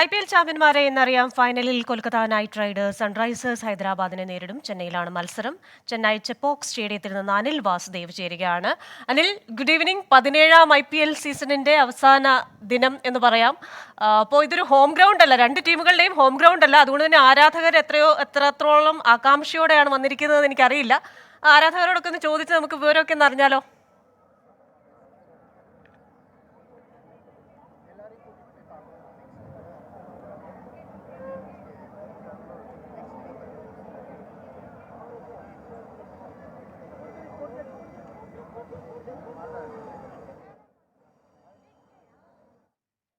I P L ചാമ്പ്യന്മാരെ എന്നറിയാം ഫൈനലിൽ Kolkata Knight Riders Sunrisers ഹൈദരാബാദിനെ നേരിടും. ചെന്നൈയിലാണ് മത്സരം. ചെന്നൈ ചെപ്പോക്സ് സ്റ്റേഡിയത്തിൽ നിന്ന് അനിൽ വാസുദേവ് ചേരുകയാണ്. അനിൽ ഗുഡ് ഈവനിങ് പതിനേഴാം ഐ പി എൽ സീസണിന്റെ അവസാന ദിനം എന്ന് പറയാം. അപ്പോൾ ഇതൊരു ഹോം ഗ്രൗണ്ട് അല്ല. രണ്ട് ടീമുകളുടെയും ഹോം ഗ്രൗണ്ട് അല്ല. അതുകൊണ്ട് തന്നെ ആരാധകർ എത്രയോ എത്രത്തോളം ആകാംക്ഷയോടെയാണ് വന്നിരിക്കുന്നത് എനിക്കറിയില്ല. ആരാധകരോടൊക്കെ ഒന്ന് ചോദിച്ച് നമുക്ക് വിവരമൊക്കെ ഒന്ന് അറിഞ്ഞാലോ?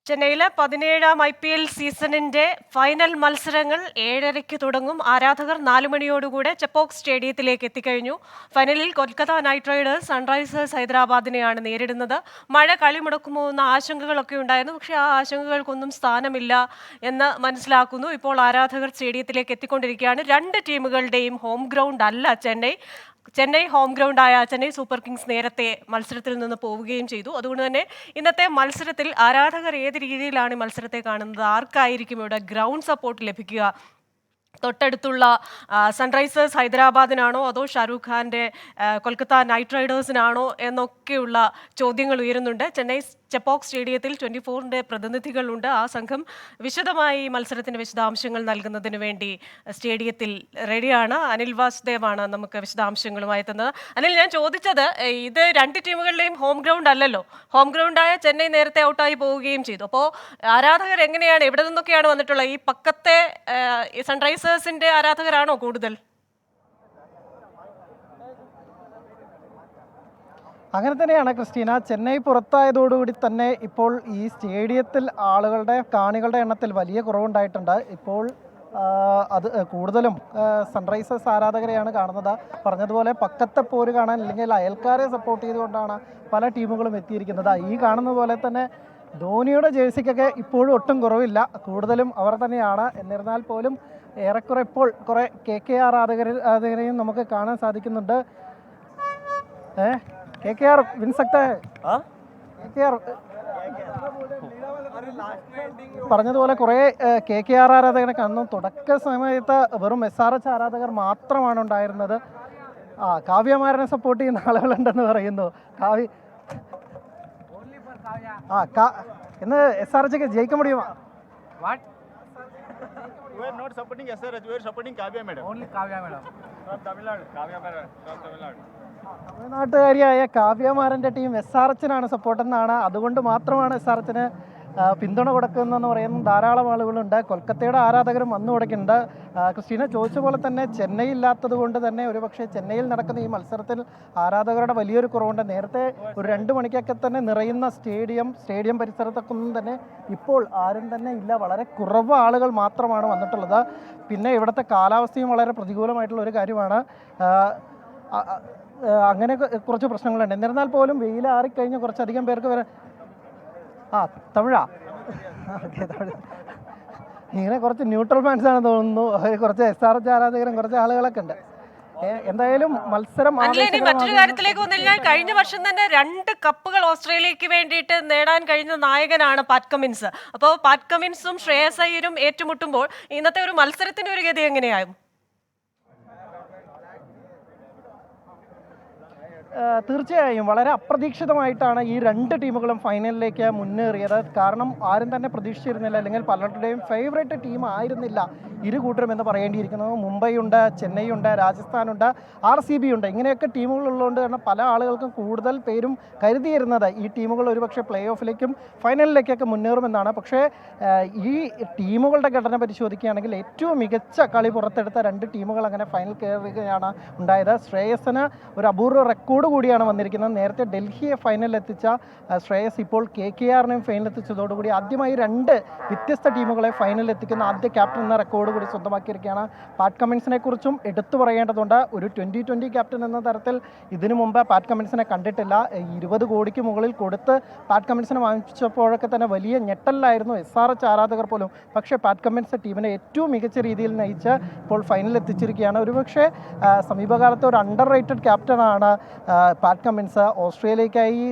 ചെന്നൈയിലെ പതിനേഴാം ഐ പി എൽ സീസണിന്റെ ഫൈനൽ മത്സരങ്ങൾ ഏഴരയ്ക്ക് തുടങ്ങും. ആരാധകർ നാലു മണിയോടുകൂടെ ചെപ്പോക്ക് സ്റ്റേഡിയത്തിലേക്ക് എത്തിക്കഴിഞ്ഞു. ഫൈനലിൽ കൊൽക്കത്ത നൈറ്റ് റൈഡേഴ്സ് സൺറൈസേഴ്സ് ഹൈദരാബാദിനെയാണ് നേരിടുന്നത്. മഴ കളി മുടക്കുമോ എന്ന ആശങ്കകളൊക്കെ ഉണ്ടായിരുന്നു. പക്ഷേ ആ ആശങ്കകൾക്കൊന്നും സ്ഥാനമില്ല എന്ന് മനസ്സിലാക്കുന്നു. ഇപ്പോൾ ആരാധകർ സ്റ്റേഡിയത്തിലേക്ക് എത്തിക്കൊണ്ടിരിക്കുകയാണ്. രണ്ട് ടീമുകളുടെയും ഹോം ഗ്രൗണ്ട് അല്ല ചെന്നൈ. ചെന്നൈ ഹോം ഗ്രൗണ്ടായ ചെന്നൈ സൂപ്പർ കിങ്സ് നേരത്തെ മത്സരത്തിൽ നിന്ന് പോവുകയും ചെയ്തു. അതുകൊണ്ട് തന്നെ ഇന്നത്തെ മത്സരത്തിൽ ആരാധകർ ഏത് രീതിയിലാണ് മത്സരത്തെ കാണുന്നത്? ആർക്കായിരിക്കും ഇവിടെ ഗ്രൗണ്ട് സപ്പോർട്ട് ലഭിക്കുക തൊട്ടടുത്തുള്ള സൺറൈസേഴ്സ് ഹൈദരാബാദിനാണോ അതോ ഷാരൂഖ് ഖാന്റെ കൊൽക്കത്ത നൈറ്റ് റൈഡേഴ്സിനാണോ എന്നൊക്കെയുള്ള ചോദ്യങ്ങൾ ഉയരുന്നുണ്ട്. ചെന്നൈ ചെപ്പോക്ക് സ്റ്റേഡിയത്തിൽ ട്വന്റി ഫോറിന്റെ പ്രതിനിധികളുണ്ട്. ആ സംഘം വിശദമായി മത്സരത്തിന്റെ വിശദാംശങ്ങൾ നൽകുന്നതിന് വേണ്ടി സ്റ്റേഡിയത്തിൽ റെഡിയാണ്. അനിൽ വാസുദേവാണ് നമുക്ക് വിശദാംശങ്ങളുമായി തന്നത്. അനിൽ ഞാൻ ചോദിച്ചത് ഇത് രണ്ട് ടീമുകളുടെയും ഹോം ഗ്രൗണ്ട് അല്ലല്ലോ. ഹോം ഗ്രൗണ്ടായ ചെന്നൈ നേരത്തെ ഔട്ടായി പോവുകയും ചെയ്തു. അപ്പോൾ ആരാധകർ എങ്ങനെയാണ് എവിടെ നിന്നൊക്കെയാണ് വന്നിട്ടുള്ളത്? ഈ പക്കത്തെ ആ, സൺറൈസേഴ്സിന്റെ ആരാധകരാണോ കൂടുതൽ? അങ്ങനെ തന്നെയാണ് ക്രിസ്റ്റീന. ചെന്നൈ പുറത്തായതോടുകൂടി തന്നെ ഇപ്പോൾ ഈ സ്റ്റേഡിയത്തിൽ ആളുകളുടെ കാണികളുടെ എണ്ണത്തിൽ വലിയ കുറവുണ്ടായിട്ടുണ്ട്. ഇപ്പോൾ അത് കൂടുതലും സൺറൈസേഴ്സ് ആരാധകരെയാണ് കാണുന്നത്. പറഞ്ഞതുപോലെ പക്കത്തെ പോര് കാണാൻ അല്ലെങ്കിൽ അയൽക്കാരെ സപ്പോർട്ട് ചെയ്തുകൊണ്ടാണ് പല ടീമുകളും എത്തിയിരിക്കുന്നത്. ഈ കാണുന്ന പോലെ തന്നെ ധോണിയുടെ ജേഴ്സിക്കൊക്കെ ഇപ്പോഴും ഒട്ടും കുറവില്ല. കൂടുതലും അവർ തന്നെയാണ്. എന്നിരുന്നാൽ പോലും ഏറെക്കുറെ ഇപ്പോൾ കുറേ കെ കെ ആർ ആരാധകരിൽ ആരാധകരെയും നമുക്ക് കാണാൻ സാധിക്കുന്നുണ്ട്. ഏ? കെ കെ ആർ വിൻസക്ട് പറഞ്ഞതുപോലെ കുറേ കെ കെ ആർ ആരാധകരെ കാണുന്നു. തുടക്ക സമയത്ത് വെറും എസ് ആർ എച്ച് ആരാധകർ മാത്രമാണ് ഉണ്ടായിരുന്നത്. ആ കാവ്യമാരനെ സപ്പോർട്ട് ചെയ്യുന്ന ആളുകളുണ്ടെന്ന് പറയുന്നു. കാവ്യ ആ കാ ഇന്ന് എസ് ആർ എച്ച് ജയിക്കാൻ முடியுமா We are not supporting SRH, we are supporting Kavya madam. Only Kavya madam. From Tamil Nadu. Kavya madam. From Tamil Nadu. തമിഴ്നാട്ടുകാരിയായ കാവ്യമാരന്റെ ടീം എസ് ആർ എച്ചിനാണ് സപ്പോർട്ടെന്നാണ് അതുകൊണ്ട് മാത്രമാണ് എസ് ആർ എച്ചിന് പിന്തുണ കൊടുക്കുന്നതെന്ന് പറയുന്ന ധാരാളം ആളുകളുണ്ട്. കൊൽക്കത്തയുടെ ആരാധകരും വന്നു കൊടുക്കുന്നുണ്ട്. ക്രിസ്റ്റീന ചോദിച്ച പോലെ തന്നെ ചെന്നൈ ഇല്ലാത്തത് കൊണ്ട് തന്നെ ഒരുപക്ഷെ ചെന്നൈയിൽ നടക്കുന്ന ഈ മത്സരത്തിൽ ആരാധകരുടെ വലിയൊരു കുറവുണ്ട്. നേരത്തെ ഒരു രണ്ട് മണിക്കൊക്കെ തന്നെ നിറയുന്ന സ്റ്റേഡിയം സ്റ്റേഡിയം പരിസരത്തൊക്കെ ഒന്നും തന്നെ ഇപ്പോൾ ആരും തന്നെ ഇല്ല. വളരെ കുറവ് ആളുകൾ മാത്രമാണ് വന്നിട്ടുള്ളത്. പിന്നെ ഇവിടുത്തെ കാലാവസ്ഥയും വളരെ പ്രതികൂലമായിട്ടുള്ള ഒരു കാര്യമാണ്. അങ്ങനെ കുറച്ച് പ്രശ്നങ്ങളുണ്ട്. എന്നിരുന്നാൽ പോലും വെയിലാറിക്കഴിഞ്ഞ് കുറച്ചധികം പേർക്ക് വരെ ആ തമിഴാ? ഓക്കെ തമിഴ്. ഇങ്ങനെ കുറച്ച് ന്യൂട്രൽ ഫാൻസ് ആണെന്ന് തോന്നുന്നു. കുറച്ച് എസ് ആർ എച്ച് ആരാധകരും കുറച്ച് ആളുകളൊക്കെ ഉണ്ട്. എന്തായാലും മത്സരം മറ്റൊരു. കാര്യത്തിലേക്ക് വന്നില്ല കഴിഞ്ഞ വർഷം തന്നെ രണ്ട് കപ്പുകൾ ഓസ്ട്രേലിയക്ക് വേണ്ടിയിട്ട് നേടാൻ കഴിഞ്ഞ നായകനാണ് പാറ്റ് കമിൻസ് അപ്പോൾ പാറ്റ് കമിൻസും ശ്രേയസ് അയ്യരും ഏറ്റുമുട്ടുമ്പോൾ ഇന്നത്തെ ഒരു മത്സരത്തിന്റെ ഒരു ഗതി എങ്ങനെയാകും? തീർച്ചയായും വളരെ അപ്രതീക്ഷിതമായിട്ടാണ് ഈ രണ്ട് ടീമുകളും ഫൈനലിലേക്ക് മുന്നേറിയത്. കാരണം ആരും തന്നെ പ്രതീക്ഷിച്ചിരുന്നില്ല അല്ലെങ്കിൽ പലരുടെയും ഫേവറേറ്റ് ടീം ആയിരുന്നില്ല ഇരു കൂട്ടരും എന്ന് പറയേണ്ടിയിരിക്കുന്നത് മുംബൈ ഉണ്ട് ചെന്നൈ ഉണ്ട് രാജസ്ഥാനുണ്ട് ആർ സി ബി ഉണ്ട്. ഇങ്ങനെയൊക്കെ ടീമുകൾ ഉള്ളതുകൊണ്ട് തന്നെ പല ആളുകൾക്കും കൂടുതൽ പേരും കരുതിയിരുന്നത് ഈ ടീമുകൾ ഒരുപക്ഷെ പ്ലേ ഓഫിലേക്കും ഫൈനലിലേക്കൊക്കെ മുന്നേറുമെന്നാണ്. പക്ഷേ ഈ ടീമുകളുടെ ഘടന പരിശോധിക്കുകയാണെങ്കിൽ ഏറ്റവും മികച്ച കളി പുറത്തെടുത്ത രണ്ട് ടീമുകൾ അങ്ങനെ ഫൈനൽ കയറുകയാണ് ഉണ്ടായത്. ശ്രേയസിന് ഒരു അപൂർവ റെക്കോർഡ് കൂടിയാണ് വന്നിരിക്കുന്നത്. നേരത്തെ ഡൽഹിയെ ഫൈനലിൽ എത്തിച്ച ശ്രേയസ് ഇപ്പോൾ കെ കെ ആറിനെയും ഫൈനലിൽ എത്തിച്ചതോടുകൂടി ആദ്യമായി രണ്ട് വ്യത്യസ്ത ടീമുകളെ ഫൈനലിൽ എത്തിക്കുന്ന ആദ്യ ക്യാപ്റ്റൻ എന്ന റെക്കോർഡ് കൂടി സ്വന്തമാക്കിയിരിക്കുകയാണ്. പാറ്റ് കമ്മിൻസിനെ കുറിച്ചും എടുത്തു പറയേണ്ടതുണ്ട്. ഒരു ട്വന്റി ട്വന്റി ക്യാപ്റ്റൻ എന്ന തരത്തിൽ ഇതിനു മുമ്പ് പാറ്റ് കമ്മിൻസിനെ കണ്ടിട്ടില്ല. ഇരുപത് കോടിക്ക് മുകളിൽ കൊടുത്ത് പാറ്റ് കമ്മിൻസിനെ വാങ്ങിച്ചപ്പോഴൊക്കെ തന്നെ വലിയ ഞെട്ടലിലായിരുന്നു എസ് ആർ എച്ച് ആരാധകർ പോലും. പക്ഷേ പാറ്റ് കമ്മിൻസ് ടീമിനെ ഏറ്റവും മികച്ച രീതിയിൽ നയിച്ച് ഇപ്പോൾ ഫൈനലിൽ എത്തിച്ചിരിക്കുകയാണ്. ഒരുപക്ഷെ സമീപകാലത്ത് ഒരു അണ്ടർ റേറ്റഡ് ക്യാപ്റ്റനാണ് പാറ്റ് കമ്മിൻസ് ഓസ്ട്രേലിയക്കായി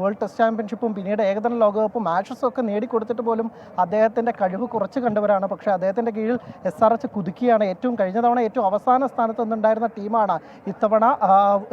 വേൾഡ് ടെസ്റ്റ് ചാമ്പ്യൻഷിപ്പും പിന്നീട് ഏകദിന ലോകകപ്പും മാച്ചസും ഒക്കെ നേടിക്കൊടുത്തിട്ട് പോലും അദ്ദേഹത്തിന്റെ കഴിവ് കുറച്ച് കണ്ടവരാണ്. പക്ഷേ അദ്ദേഹത്തിന്റെ കീഴിൽ എസ് ആർ എച്ച് കുതുക്കിയാണ്. ഏറ്റവും കഴിഞ്ഞ തവണ ഏറ്റവും അവസാന സ്ഥാനത്ത് നിന്നുണ്ടായിരുന്ന ടീമാണ് ഇത്തവണ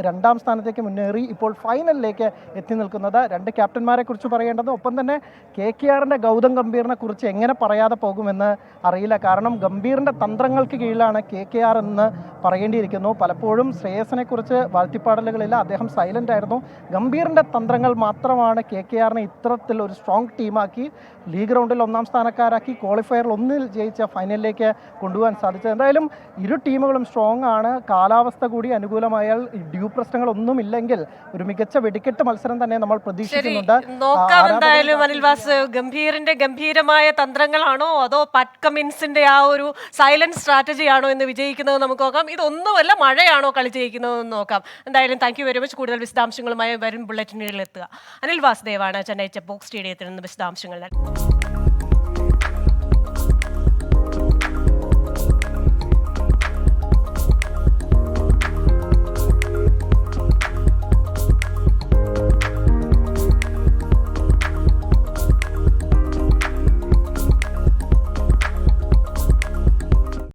രണ്ടാം സ്ഥാനത്തേക്ക് മുന്നേറി ഇപ്പോൾ ഫൈനലിലേക്ക് എത്തി നിൽക്കുന്നത്. രണ്ട് ക്യാപ്റ്റന്മാരെ കുറിച്ച് പറയേണ്ടത് ഒപ്പം തന്നെ കെ കെ ആറിന്റെ ഗൗതം ഗംഭീറിനെ കുറിച്ച് എങ്ങനെ പറയാതെ പോകുമെന്ന് അറിയില്ല. കാരണം ഗംഭീറിന്റെ തന്ത്രങ്ങൾക്ക് കീഴിലാണ് കെ കെ ആർ എന്ന് പറയേണ്ടിയിരിക്കുന്നു. പലപ്പോഴും ശ്രേയസിനെ കുറിച്ച് വാഴ്ത്തിപ്പാടലുകളില്ല. അദ്ദേഹം സൈലന്റ് ആയിരുന്നു. ഗംഭീറിന്റെ തന്ത്രങ്ങൾ മാത്രമാണ് കെ കെ ആറിനെ ഇത്തരത്തിൽ ഒരു സ്ട്രോങ് ടീമാക്കി ലീഗ് റൗണ്ടിൽ ഒന്നാം സ്ഥാനക്കാരാക്കി ക്വാളിഫയറിൽ ഒന്നിൽ ജയിച്ച ഫൈനലിലേക്ക് കൊണ്ടുപോകാൻ സാധിച്ചത്. എന്തായാലും ഇരു ടീമുകളും സ്ട്രോങ് ആണ്. കാലാവസ്ഥ കൂടി അനുകൂലമായാൽ ഡ്യൂ പ്രശ്നങ്ങളൊന്നുമില്ലെങ്കിൽ ഒരു മികച്ച വെടിക്കെട്ട് മത്സരം തന്നെ നമ്മൾ പ്രതീക്ഷിക്കുന്നുണ്ട്. നോക്കാം എന്തായാലും അനിൽവാസ് ഗംഭീറിന്റെ ഗംഭീരമായ തന്ത്രങ്ങളാണോ അതോ പറ്റ് കമിൻസിന്റെ ആ ഒരു സൈലന്റ് സ്ട്രാറ്റജിയാണോ എന്ന് വിജയിക്കുന്നത് നമുക്ക് നോക്കാം. ഇതൊന്നുമല്ല മഴയാണോ കളി ചെയ്യിക്കുന്നതെന്ന് നോക്കാം. എന്തായാലും താങ്ക് യു വെരി മച്ച് കൂടുതൽ വിശദാംശങ്ങളുമായി വരും ബുള്ളറ്റിനുകളിൽ എത്തുക. അനിൽ വാസുദേവാണ് ചെന്നൈ ചെപ്പോക് സ്റ്റേഡിയത്തിൽ നിന്ന് വിശദാംശങ്ങൾ നൽകുന്നത്.